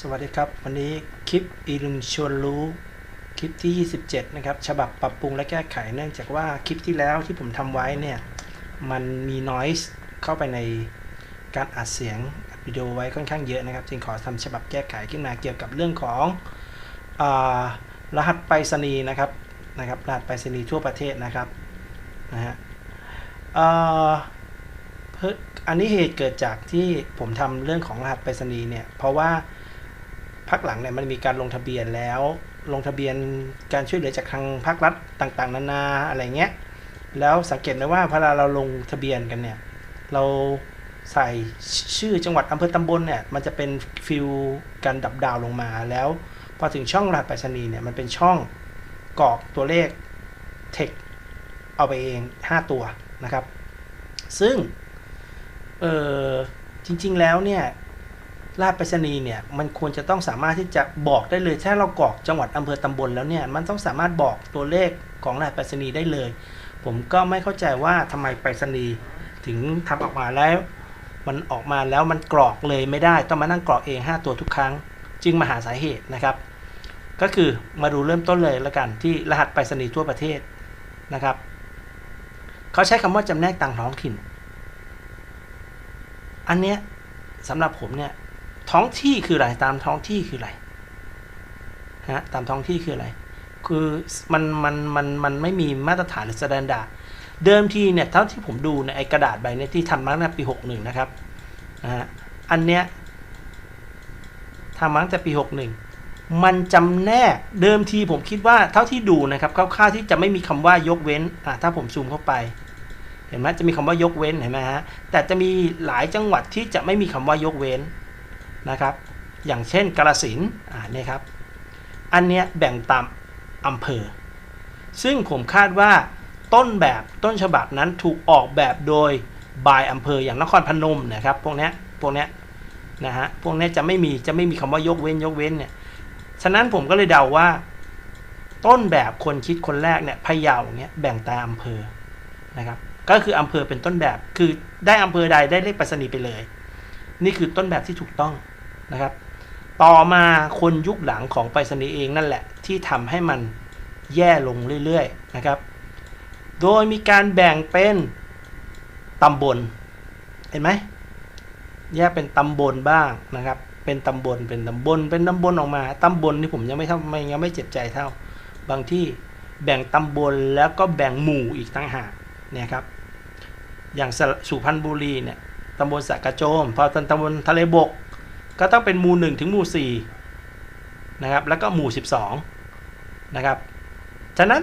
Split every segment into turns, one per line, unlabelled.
สวัสดีครับ วันนี้คลิปอีลุงชวนรู้คลิปที่ 27 นะครับ ฉบับปรับปรุงและแก้ไขเนื่องจากว่าคลิปที่แล้วที่ผมทำไว้เนี่ย มันมี noise เข้าไปในการอัดเสียงอัดวิดีโอไว้ค่อนข้างเยอะนะครับ จึงขอทำฉบับแก้ไขขึ้นมาเกี่ยวกับเรื่องของอรหัสไปรษณีย์นะครับนะครับรหัสไปรษณีย์ทั่วประเทศนะครับนะฮะเพิ่ง อันนี้เหตุเกิดจากที่ผมทำเรื่องของรหัสไปรษณีย์เนี่ย เพราะว่าพักหลังเนี่ยมันมีการลงทะเบียนแล้ว ลงทะเบียนการช่วยเหลือจากทางภาครัฐต่างๆ นานาอะไรเงี้ย แล้วสังเกตได้ว่าเวลาเราลงทะเบียนกันเนี่ย เราใส่ชื่อจังหวัดอำเภอตำบลเนี่ย มันจะเป็นฟิลการดับดาวลงมาแล้ว พอถึงช่องรหัสไปรษณีย์เนี่ยมันเป็นช่องกรอกตัวเลข text เอาไปเอง 5 ตัวนะครับ ซึ่ง เออจริง ๆ แล้วเนี่ยรหัสไปรษณีย์เนี่ยมันควรจะต้องสามารถที่จะบอกได้เลยถ้าเรากรอกจังหวัดอำเภอตำบลแล้วเนี่ยมันต้องสามารถบอกตัวเลขของรหัสไปรษณีย์ได้เลย ผมก็ไม่เข้าใจว่าทำไมไปรษณีย์ถึงทำออกมาแล้ว มันออกมาแล้วมันกรอกเลยไม่ได้ต้องมานั่งกรอกเอง 5 ตัวทุกครั้ง จึงมาหาสาเหตุนะครับ ก็คือมาดูเริ่มต้นเลยล้วกันที่รหัสไปรษณีย์ทั่วประเทศนะครับเขาใช้คำว่าจำแนกต่างท้องถิ่น อันเนี้ยสำหรับผมเนี่ยท้องที่คืออะไรตามท้องที่คืออะไรฮะตามท้องที่คืออะไร คือมันมันมันมันไม่มีมาตรฐานหรือสแตนดาร์ดเดิมทีเนี่ยเท่าที่ผมดูในยไอกระดาษใบเนี้ที่ทำมาตั้งแต่ปี 61 นะครับนะฮะอันเนี้ยทำมาตั้งแต่ปี 61 มันจำแนกเดิมทีผมคิดว่าเท่าที่ดูนะครับคร่าวๆที่จะไม่มีคำว่ายกเว้นอะถ้าผมซูมเข้าไป เห็นไหมจะมีคำว่ายกเว้นเห็นไหมฮะแต่จะมีหลายจังหวัดที่จะไม่มีคำว่ายกเว้นนะครับ อย่างเช่นกาฬสินอ่าเนี่ยครับอันเนี้ยแบ่งตามอำเภอ ซึ่งผมคาดว่าต้นแบบต้นฉบับนั้นถูกออกแบบโดยบายอำเภออย่างนครพนมนะครับพวกนี้พวกนี้นะฮะพวกนี้จะไม่มีจะไม่มีคำว่ายกเว้นยกเว้นเนี่ยฉะนั้นผมก็เลยเดาว่า ต้นแบบคนคิดคนแรกเนี่ยพะเยาเนี่ยแบ่งตามอำเภอนะครับ ก็คืออำเภอเป็นต้นแบบ คือได้อำเภอใดได้เลขไปรษณีย์ไปเลย นี่คือต้นแบบที่ถูกต้องนะครับ ต่อมาคนยุคหลังของไปรษณีย์เองนั่นแหละ ที่ทำให้มันแย่ลงเรื่อยๆนะครับ โดยมีการแบ่งเป็นตำบล เห็นไหมแยกเป็นตำบลบ้างนะครับ เป็นตำบล เป็นตำบล เป็นตำบลออกมา ตำบลนี่ผมยังไม่เท่าไม่ยังไม่เจ็บใจเท่า บางที่แบ่งตำบลแล้วก็แบ่งหมู่อีกต่างหาก เนี่ยครับอย่างส,สุพรรณบุรีเนี่ยตำบลสะกระโจมพอตำบลทะเลบก ก็ต้องเป็นหมู่หนึ่งถึงหมู่สี่นะครับแล้วก็หมู่สิบสองนะครับฉะนั้น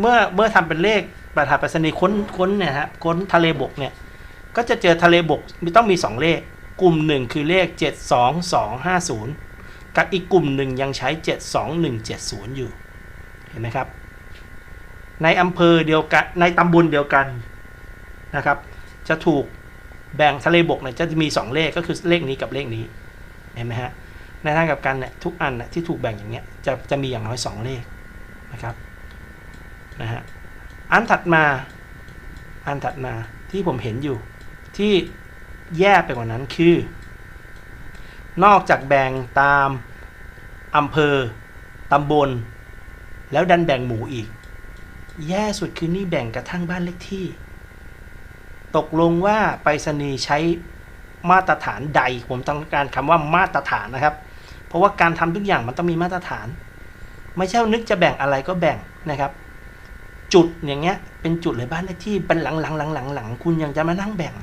เมื่อเมื่อทำเป็นเลขประธานปรษณีค้นค้นเนี่ยฮะค้นทะเลบกเนี่ยก็จะเจอทะเลบกมีต้องมีสองเลข กลุ่มหนึ่งคือเลขเจ็ดสองสองห้าศูนย์กับอีกกลุ่มหนึ่งยังใช้เจ็ดสองหนึ่งเจ็ดศูนย์อยู่เห็นไหมครับ ในอำเภอเดียวกันในตำบลเดียวกันนะครับ จะถูกแบ่งทะเลบกเนี่ยจะมี 2 เลขก็คือเลขนี้กับเลขนี้เห็นไหมฮะในทางกับกันเนี่ยทุกอันน่ะที่ถูกแบ่งอย่างเงี้ยจะจะมีอย่างน้อย 2 เลขนะครับนะฮะอันถัดมาอันถัดมาที่ผมเห็นอยู่ที่แย่ไปกว่านั้นคือ นอกจากแบ่งตามอำเภอตำบล แล้วดันแบ่งหมู่อีก แย่สุดคือนี่แบ่งกระทั่งบ้านเลขที่ ตกลงว่าไปรษณีย์ใช้มาตรฐานใด ผมต้องการคำว่ามาตรฐานนะครับ เพราะว่าการทำทุกอย่างมันต้องมีมาตรฐาน ไม่ใช่นึกจะแบ่งอะไรก็แบ่งนะครับ จุดอย่างเงี้ย เป็นจุดเลยบ้านเลขที่เป็นหลังหลังหลังหลังหลังคุณยังจะมานั่งแบ่ง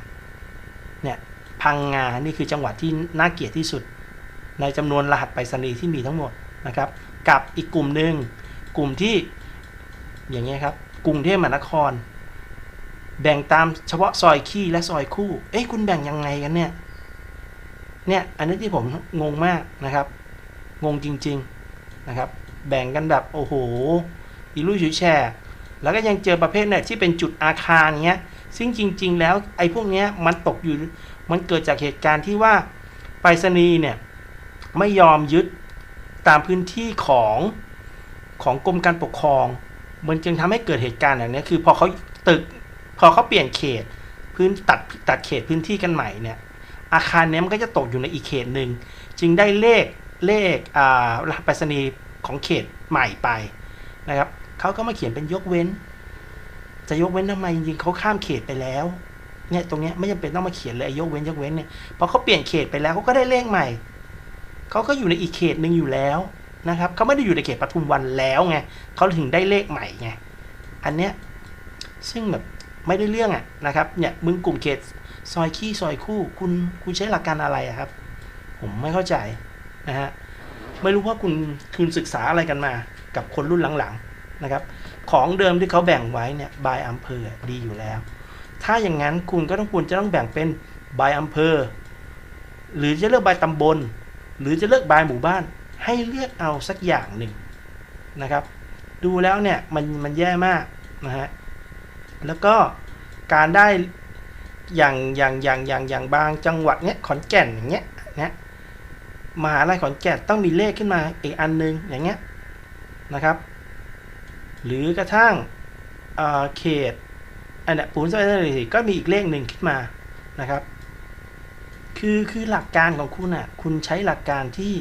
เนี่ยพังงานี่คือจังหวัดที่น่าเกลียดที่สุด ในจำนวนรหัสไปรษณีย์ที่มีทั้งหมดนะครับ กับอีกกลุ่มหนึ่งกลุ่มที่ อย่างเงี้ยครับ กรุงเทพมหานคร แบ่งตามเฉพาะซอยขี้และซอยคู่ เอ้ยคุณแบ่งยังไงกันเนี่ย เนี่ย อันนี้ที่ผมงงมากนะครับ งงจริง ๆนะครับ แบ่งกันแบบโอ้โหอีลุยฉุยแฉกแล้วก็ยังเจอประเภทเนี่ยที่เป็นจุดอาคารเงี้ย ซึ่งจริง ๆ แล้วไอ้พวกเนี้ยมันตกอยู่ มันเกิดจากเหตุการณ์ที่ว่าไปรษณีย์เนี่ยไม่ยอมยึดตามพื้นที่ของของกรมการปกครอง มันจึงทำให้เกิดเหตุการณ์อย่างนี้คือพอเขาตึก พอเขาเปลี่ยนเขต พื้นตัดตัดเขตพื้นที่กันใหม่เนี่ย อาคารเนี้ยมันก็จะตกอยู่ในอีกเขตหนึ่งจึงได้เลขเลขอ่ารหัสไปรษณีย์ของเขตใหม่ไปนะครับเขาก็มาเขียนเป็นยกเว้น จะยกเว้นทำไมจริงๆเขาข้ามเขตไปแล้วเนี่ยตรงเนี้ยไม่จำเป็นต้องมาเขียนเลยยกเว้นยกเว้นเนี่ยพราะเขาเปลี่ยนเขตไปแล้วเขาก็ได้เลขใหม่เขาก็อยู่ในอีกเขตหนึ่งอยู่แล้ว นะครับเขาไม่ได้อยู่ในเขตปทุมวันแล้วไงเขาถึงได้เลขใหม่ไงอันเนี้ยซึ่งแบบไม่ได้เรื่องอะนะครับเนี่ยมึงกลุ่มเขตซอยขี้ซอยคู่คุณคุณใช้หลักการอะไรครับ ผมไม่เข้าใจนะฮะไม่รู้ว่าคุณคุณศึกษาอะไรกันมากับคนรุ่นหลังๆนะครับ ของเดิมที่เขาแบ่งไว้เนี่ยบายอำเภอดีอยู่แล้ว ถ้าอย่างนั้นคุณก็ต้องควรจะต้องแบ่งเป็นบายอำเภอ หรือจะเลือกบายตำบล หรือจะเลือกบายหมู่บ้าน ให้เลือกเอาสักอย่างหนึ่งนะครับ ดูแล้วเนี่ยมันมันแย่มากนะฮะแล้วก็การได้อย่างอย่างอย่างอย่างอย่างบางจังหวัดเนี้ยขอนแก่นอย่างเงี้ยนะมหาลัยขอนแก่นต้องมีเลขขึ้นมาอีกอันนึงอย่างเงี้ยนะครับ หรือกระทั่งเอ่อเขตอันเนี้ยปูนสไปร์ก็มีอีกเลขหนึ่งขึ้นมานะครับ คือคือหลักการของคุณอะคุณใช้หลักการที่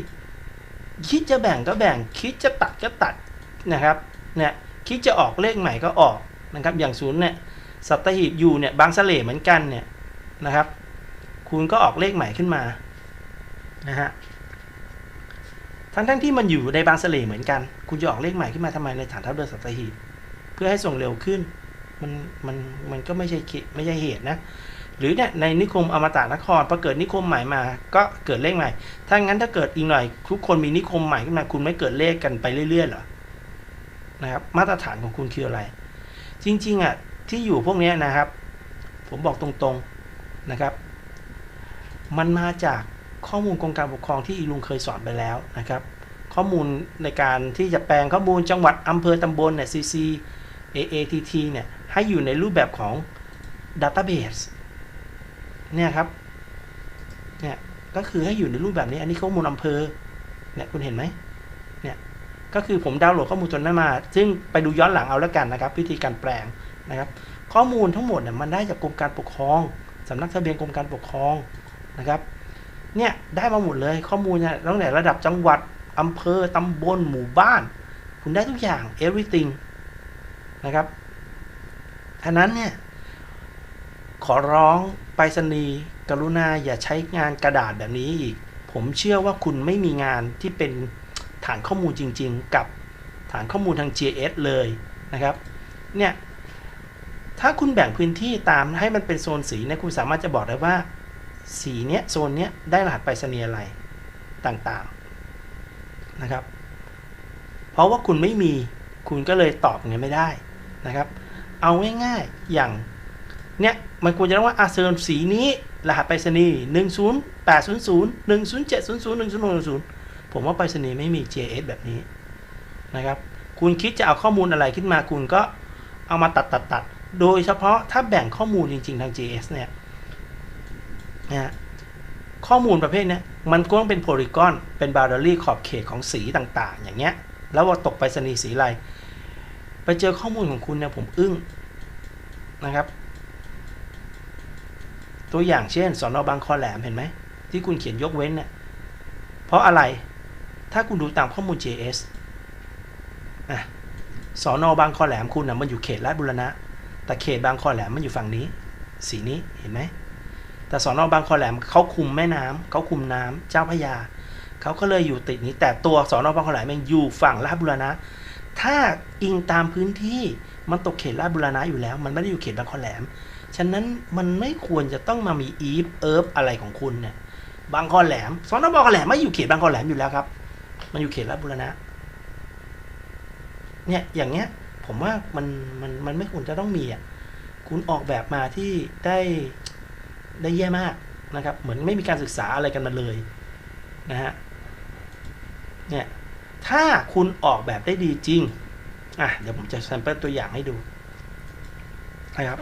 คิดจะแบ่งก็แบ่ง คิดจะตัดก็ตัดนะครับเนี่ยคิดจะออกเลขใหม่ก็ออกนะครับอย่างศูนย์เนี่ยสัตหีบอยู่เนี่ยบางสะเลเหมือนกันเนี่ยนะครับ คุณก็ออกเลขใหม่ขึ้นมานะฮะทั้งทั้งที่มันอยู่ในบางสะเลเหมือนกัน คุณจะออกเลขใหม่ขึ้นมาทำไมในฐานทัพเรือสัตหีบเพื่อให้ส่งเร็วขึ้นมันมันมันก็ไม่ใช่ไม่ใช่เหตุนะ หรือเนี่ยในนิคมอมตะนครพอเกิดนิคมใหม่มา ก็เกิดเลขใหม่ ถ้างั้นถ้าเกิดอีกหน่อย ทุกคนมีนิคมใหม่ขึ้นมาคุณไม่เกิดเลขกันไปเรื่อยๆหรอนะครับมาตรฐานของคุณคืออะไร จริงๆอะที่อยู่พวกเนี้ยนะครับ ผมบอกตรงๆนะครับ มันมาจากข้อมูลกรมการปกครองที่อีลุงเคยสอนไปแล้วนะครับ ข้อมูลในการที่จะแปลงข้อมูลจังหวัดอำเภอตำบลเนี่ย CC AATT เนี่ยให้อยู่ในรูปแบบของ Database เนี่ยครับ เนี่ย ก็คือให้อยู่ในรูปแบบนี้ อันนี้ข้อมูลอำเภอ เนี่ยคุณเห็นไหม เนี่ย ก็คือผมดาวน์โหลดข้อมูลตัวนั้มา ซึ่งไปดูย้อนหลังเอาแล้วกันนะครับ วิธีการแปลงนะครับ ข้อมูลทั้งหมดเนี่ยมันได้จากกรมการปกครองสำนักทะเบียนกรมการปกครองนะครับ เนี่ยได้มาหมดเลยข้อมูลเนี่ยตั้งแต่ระดับจังหวัดอำเภอตำบลหมู่บ้าน คุณได้ทุกอย่าง everything นะครับฉะนั้นเนี่ยขอร้อง ไปรษณีย์กรุณาอย่าใช้งานกระดาษแบบนี้อีก ผมเชื่อว่าคุณไม่มีงานที่เป็นฐานข้อมูลจริง ๆ กับฐานข้อมูลทาง GIS เลยนะครับ เนี่ย ถ้าคุณแบ่งพื้นที่ตามให้มันเป็นโซนสีเนี่ยคุณสามารถจะบอกได้ว่า สีเนี้ยโซนเนี้ยได้รหัสไปรษณีย์อะไรต่างๆนะครับ เพราะว่าคุณไม่มีคุณก็เลยตอบอย่างนี้ไม่ได้นะครับ เอาง่ายๆอย่าง เนี้ยมันควรจะต้องว่าอาเซิร์นสีนี้ รหัสไปรษณีย์หนึ่งศูนย์แปดศูนย์ศูนย์หนึ่งศูนย์เจ็ดศูนย์ศูนย์หนึ่งศูนย์หนึ่งศูนย์ผมว่าไปรษณีย์ไม่มี JS แบบนี้นะครับ คุณคิดจะเอาข้อมูลอะไรขึ้นมาคุณก็เอามาตัดตัดตัดโดยเฉพาะถ้าแบ่งข้อมูลจริง ๆ ทาง JS เนี่ยนะข้อมูลประเภทนี้มันก็ต้องเป็นโพลีกอนเป็นบา u ์ d รี่ขอบเขตของสีต่างๆ อย่างเงี้ย แล้วว่าตกไปรษณีย์สีอะไร ไปเจอข้อมูลของคุณเนี่ยผมอึ้งนะครับ ตัวอย่างเช่นสอนอบางคอแหลมเห็นไหม ที่คุณเขียนยกเว้นเนี่ยเพราะอะไรถ้าคุณดูตามข้อมูล JS อะสอนอบางคอแหลมคุณนะมันอยู่เขตลาดบุรณะ แต่เขตบางคอแหลมมันอยู่ฝั่งนี้ สีนี้เห็นไหมแต่สอนอบางคอแหลมเขาคุมแม่น้ำเขาคุมน้ำเจ้าพยาเขาก็เลยอยู่ติดนี้ แต่ตัวสอนอบางคอแหลมมันอยู่ฝั่งลาดบุรณะ ถ้าอิงตามพื้นที่มันตกเขตลาดบุรณะอยู่แล้ว มันไม่ได้อยู่เขตบางคอแหลม ฉะนั้นมันไม่ควรจะต้องมามีอีฟเอิฟอะไรของคุณเนี่ยบางคอแหลมสอนอบางคอแหลมไม่อยู่เขตบางคอแหลมอยู่แล้วครับ มันอยู่เขตลาดบุรณะ เนี่ยอย่างเงี้ย ผมว่ามันมันมันไม่ควรจะต้องมีอะคุณออกแบบมาที่ได้ได้แย่มากนะครับ เหมือนไม่มีการศึกษาอะไรกันมาเลยนะฮะเนี่ยถ้าคุณออกแบบได้ดีจริงอะเดี๋ยวผมจะแซมเปิลตัวอย่างให้ดูนะครับ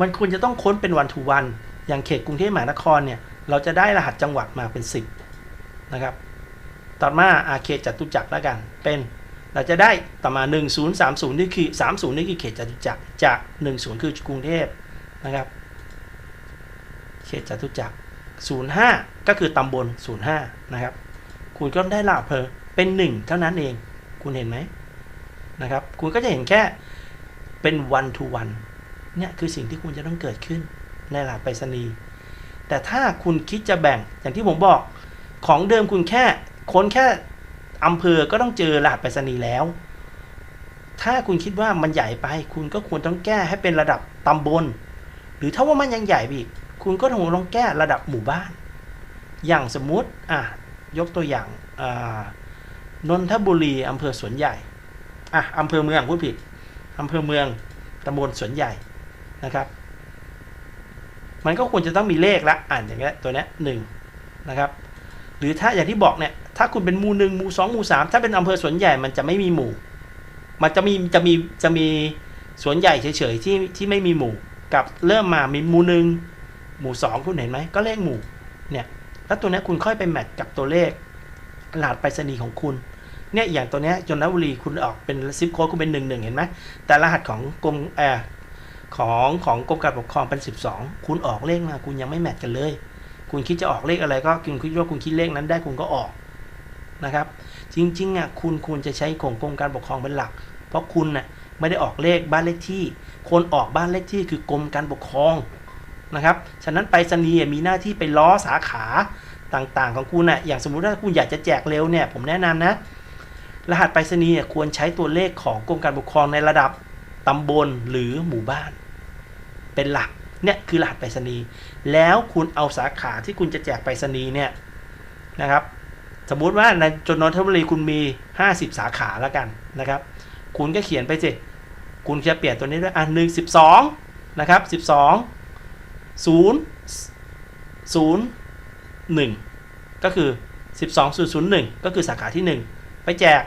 มันควรจะต้องค้นเป็นวันทูวันอย่างเขตกรุงเทพมหานครเนี่ยเราจะได้รหัสจังหวัดมาเป็น 10 นะครับ ต่อมาอาเขตจตุจักรแล้วกัน เป็นเราจะได้ต่อมา 1030 นี่คือ 30 นี่คือเขตจตุจักรจาก 10 คือกรุงเทพนะครับ เขตจตุจักร 05 ก็คือตำบล 05 นะครับ คุณก็ได้รหัสอำเภอเป็น 1 เท่านั้นเอง คุณเห็นไหมนะครับ คุณก็จะเห็นแค่เป็น one to one เนี่ยคือสิ่งที่คุณจะต้องเกิดขึ้นในรหัสไปรษณีย์แต่ถ้าคุณคิดจะแบ่งอย่างที่ผมบอกของเดิมคุณแค่ค้นแค่อำเภอก็ต้องเจอรหัสไปรษณีย์แล้ว ถ้าคุณคิดว่ามันใหญ่ไป คุณก็ควรต้องแก้ให้เป็นระดับตำบล หรือถ้าว่ามันยังใหญ่ไปอีก คุณก็ต้องลองแก้ระดับหมู่บ้าน อย่างสมมุติอะยกตัวอย่างนนทบุรีอำเภอสวนใหญ่อะอำเภอเมืองพูดผิดอำเภอเมืองตำบลสวนใหญ่ นะครับ มันก็ควรจะต้องมีเลขละอ่านอย่างเงี้ยตัวเนี้ยหนึ่งนะครับ หรือถ้าอย่างที่บอกเนี่ยถ้าคุณเป็นหมู่หนึ่งหมู่สองหมู่สามถ้าเป็นอำเภอสวนใหญ่มันจะไม่มีหมู่ มันจะมีจะมีจะมีสวนใหญ่เฉยๆที่ที่ไม่มีหมู่กับเริ่มมามีหมู่หนึ่งหมู่สองคุณเห็นไหมก็เลขหมู่เนี่ยแล้วตัวนี้คุณค่อยไปแมทกับตัวเลขรหัสไปรษณีย์ของคุณเนี่ยอย่างตัวนี้ยจนทบุรีคุณออกเป็นซิปโค้ดคุณเป็นหนึ่งหนึ่งเห็นไหมแต่รหัสของกรมแอร์ ของของกรมการปกครองเป็น 12 คุณออกเลขมาคุณยังไม่แมทกันเลย คุณคิดจะออกเลขอะไรก็คุณคิดว่าคุณคิดเลขนั้นได้คุณก็ออกนะครับ จริงๆอะคุณควรจะใช้ของกรมการปกครองเป็นหลัก เพราะคุณน่ะไม่ได้ออกเลขบ้านเลขที่ คนออกบ้านเลขที่คือกรมการปกครองนะครับ ฉะนั้นไปรษณีย์มีหน้าที่ไปล้อสาขาต่างๆ ของคุณน่ะ อย่างสมมุติถ้าคุณอยากจะแจกเร็วเนี่ย ผมแนะนำนะ รหัสไปรษณีย์ควรใช้ตัวเลขของกรมการปกครองในระดับตำบลหรือหมู่บ้าน เป็นหลักเนี่ยคือรหัสไปรษณีย์แล้วคุณเอาสาขาที่คุณจะแจกไปรษณีย์เนี่ยนะครับสมมุติว่าในจนนนทบุรีคุณมี 50 สาขาแล้วกันนะครับ คุณก็เขียนไปสิคุณจะเปลี่ยนตัวนี้ด้วยอะหนึ่งสิบสองนะครับสิบสองศูนย์ศูนย์หนึ่งก็คือสิบสองศูนย์ศูนย์หนึ่งก็คือสาขาที่หนึ่งไปแจก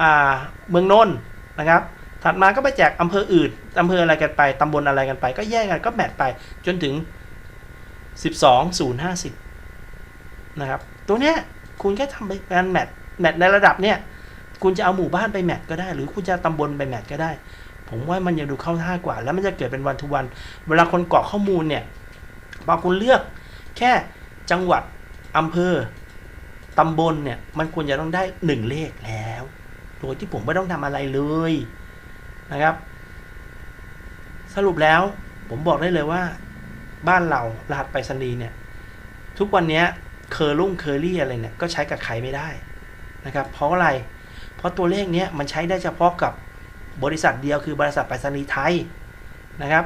อ่าเมืองนนท์นะครับ ถัดมาก็ไปแจกอำเภออื่นอำเภออะไรกันไปตำบลอะไรกันไป ก็แยกกันก็แมทไปจนถึง 12 050นะครับ ตัวเนี้ยคุณแค่ทำไปการแมทแมทในระดับเนี้ยคุณจะเอาหมู่บ้านไปแมทก็ได้ หรือคุณจะตำบลไปแมทก็ได้ ผมว่ามันยังดูเข้าท่ากว่า แล้วมันจะเกิดเป็นวันทุวัน เวลาคนกรอกข้อมูลเนี่ยพอคุณเลือกแค่จังหวัดอำเภอตำบลเนี่ยมันควรจะต้องได้หนึ่งเลขแล้ว โดยที่ผมไม่ต้องทำอะไรเลย นะครับ สรุปแล้วผมบอกได้เลยว่าบ้านเรารหัสไปรษณีย์เนี่ย ทุกวันนี้เคอร์ลุ่งเคอรี่อะไรเนี่ย ก็ใช้กับใครไม่ได้นะครับ เพราะอะไร เพราะตัวเลขเนี้ยมันใช้ได้เฉพาะกับบริษัทเดียวคือบริษัทไปรษณีย์ไทยนะครับ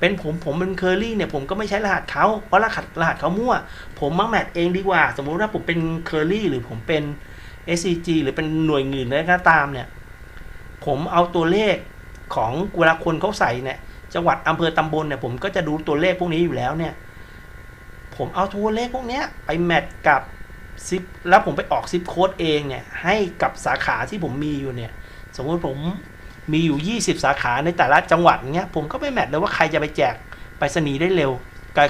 เป็นผมผมเป็นเคอรี่เนี่ยผมก็ไม่ใช้รหัสเขาเพราะรหัสรหัสเขามั่ว ผมมาแมทเองดีกว่า สมมุติว่าผมเป็นเคอรี่หรือผมเป็น SCG หรือเป็นหน่วยอื่นอะไรก็ตามเนี่ย ผมเอาตัวเลขของเวลาคนเขาใส่เนี่ยจังหวัดอำเภอตำบลเนี่ยผมก็จะดูตัวเลขพวกนี้อยู่แล้วเนี่ย ผมเอาตัวเลขพวกนี้ไปแมทกับซิปแล้วผมไปออกซิปโค้ดเองเนี่ยให้กับสาขาที่ผมมีอยู่เนี่ย สมมติผมมีอยู่ 20 สาขาในแต่ละจังหวัดเงี้ยผมก็ไปแมทเลยว่าใครจะไปแจกไปรษณีได้เร็ว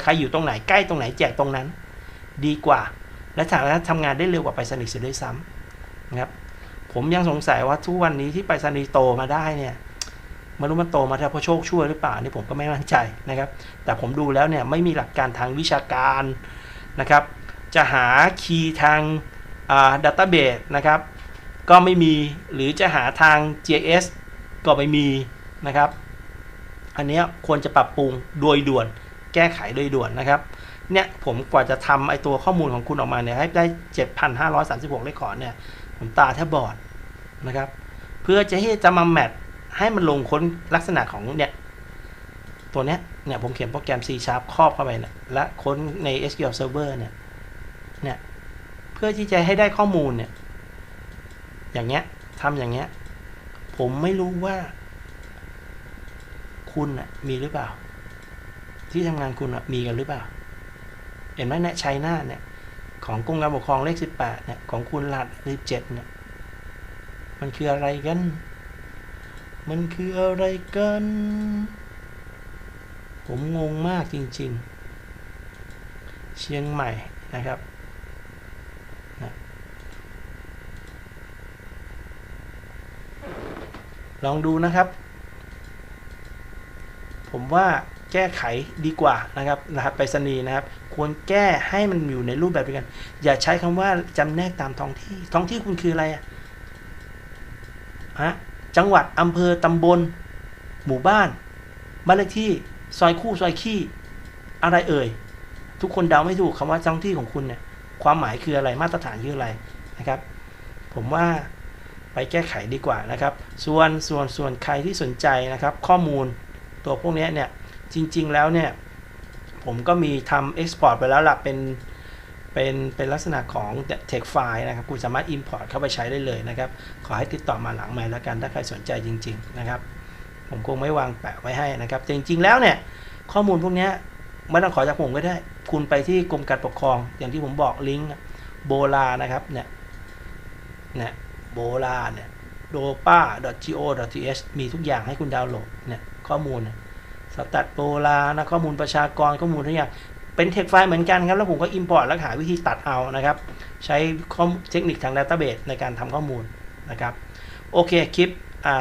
ใครอยู่ตรงไหนใกล้ตรงไหนแจกตรงนั้น ดีกว่า และสามารถทำงานได้เร็วกว่าไปรษณีเสียด้วยซ้ำนะครับ ผมยังสงสัยว่าทุกวันนี้ที่ไปรษณีย์โตมาได้เนี่ยไม่รู้มันโตมาเพราะโชคช่วยหรือเปล่านี่ผมก็ไม่มั่นใจนะครับ แต่ผมดูแล้วเนี่ยไม่มีหลักการทางวิชาการนะครับ จะหาคีย์ทางดัตต้าเบสนะครับ ก็ไม่มีหรือจะหาทาง JS ก็ไม่มีนะครับ อันนี้ควรจะปรับปรุงโดยด่วน แก้ไขโดยด่วนนะครับเนี่ยผมกว่าจะทำไอตัวข้อมูลของคุณออกมาเนี่ยให้ได้ 7,536เลขขอเนี่ย ผมตาแทบบอดนะครับ เพื่อจะให้จะมาแมทให้มันลงค้นลักษณะของเนี่ยตัวเนี้ยเนี่ยผมเขียนโปรแกรม C Sharp ครอบเข้าไปเนี่ยและค้นใน SQL Server เนี่ยเนี่ยเพื่อที่จะให้ได้ข้อมูลเนี่ยอย่างเงี้ยทำอย่างเงี้ยผมไม่รู้ว่า คุณอะมีหรือเปล่า ที่ทำงานคุณอะมีกันหรือเปล่า เห็นไหมเนี่ยชัยนาเนี่ย ของกรมการปกครองเลขสิบแปดเนี่ยของคุณหลัดเลขเจ็ดเนี่ยมันคืออะไรกัน มันคืออะไรกัน ผมงงมากจริงๆ เชียงใหม่นะครับนะลองดูนะครับ ผมว่า แก้ไขดีกว่านะครับรหัสไปรษณีย์นะครับ ควรแก้ให้มันอยู่ในรูปแบบเดียวกัน อย่าใช้คำว่าจำแนกตามท้องที่ ท้องที่คุณคืออะไรอะฮะจังหวัดอำเภอตำบล หมู่บ้านบ้านเลขที่ซอยคู่ซอยขี้อะไรเอ่ย ทุกคนเดาไม่ถูกคำว่าท้องที่ของคุณเนี่ยความหมายคืออะไรมาตรฐานคืออะไรนะครับ ผมว่าไปแก้ไขดีกว่านะครับ ส่วนส่วนส่วนใครที่สนใจนะครับ ข้อมูลตัวพวกนี้เนี่ย จริง ๆ แล้วเนี่ยผมก็มีทำ export ไปแล้วล่ะเป็นเป็นเป็นลักษณะของ text file นะครับ คุณสามารถ import เข้าไปใช้ได้เลยนะครับ ขอให้ติดต่อมาหลังใหม่แล้วกัน ถ้าใครสนใจจริง ๆ นะครับ ผมคงไม่วางแปะไว้ให้นะครับ แต่จริง ๆ แล้วเนี่ย ข้อมูลพวกเนี้ยไม่ต้องขอจากผมก็ได้ คุณไปที่กรมการปกครอง อย่างที่ผมบอกลิงก์โบลานะครับ เนี่ย เนี่ยโบลาเนี่ย dopa.go.th มีทุกอย่างให้คุณดาวน์โหลด เนี่ย ข้อมูลเนี่ย สแตทโบลานะข้อมูลประชากรข้อมูลทุกอย่างเป็นเทคไฟล์เหมือนกันครับ แล้วผมก็ Import แล้วหาวิธีตัดเอานะครับ ใช้เทคนิคทาง Database ในการทำข้อมูลนะครับ โอเคคลิปอ่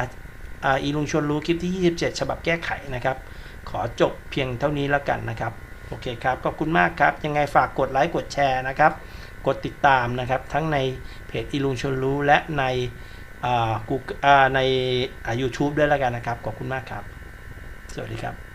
าอีลุงชวนรู้คลิปที่ 27 ฉบับแก้ไขนะครับ ขอจบเพียงเท่านี้แล้วกันนะครับ โอเคครับ ขอบคุณมากครับ ยังไงฝากกดไลค์กดแชร์นะครับ กดติดตามนะครับ ทั้งในเพจอีลุงชวนรู้และในกูในอ่า YouTube ด้วยแล้วกันนะครับ ขอบคุณมากครับ สวัสดีครับ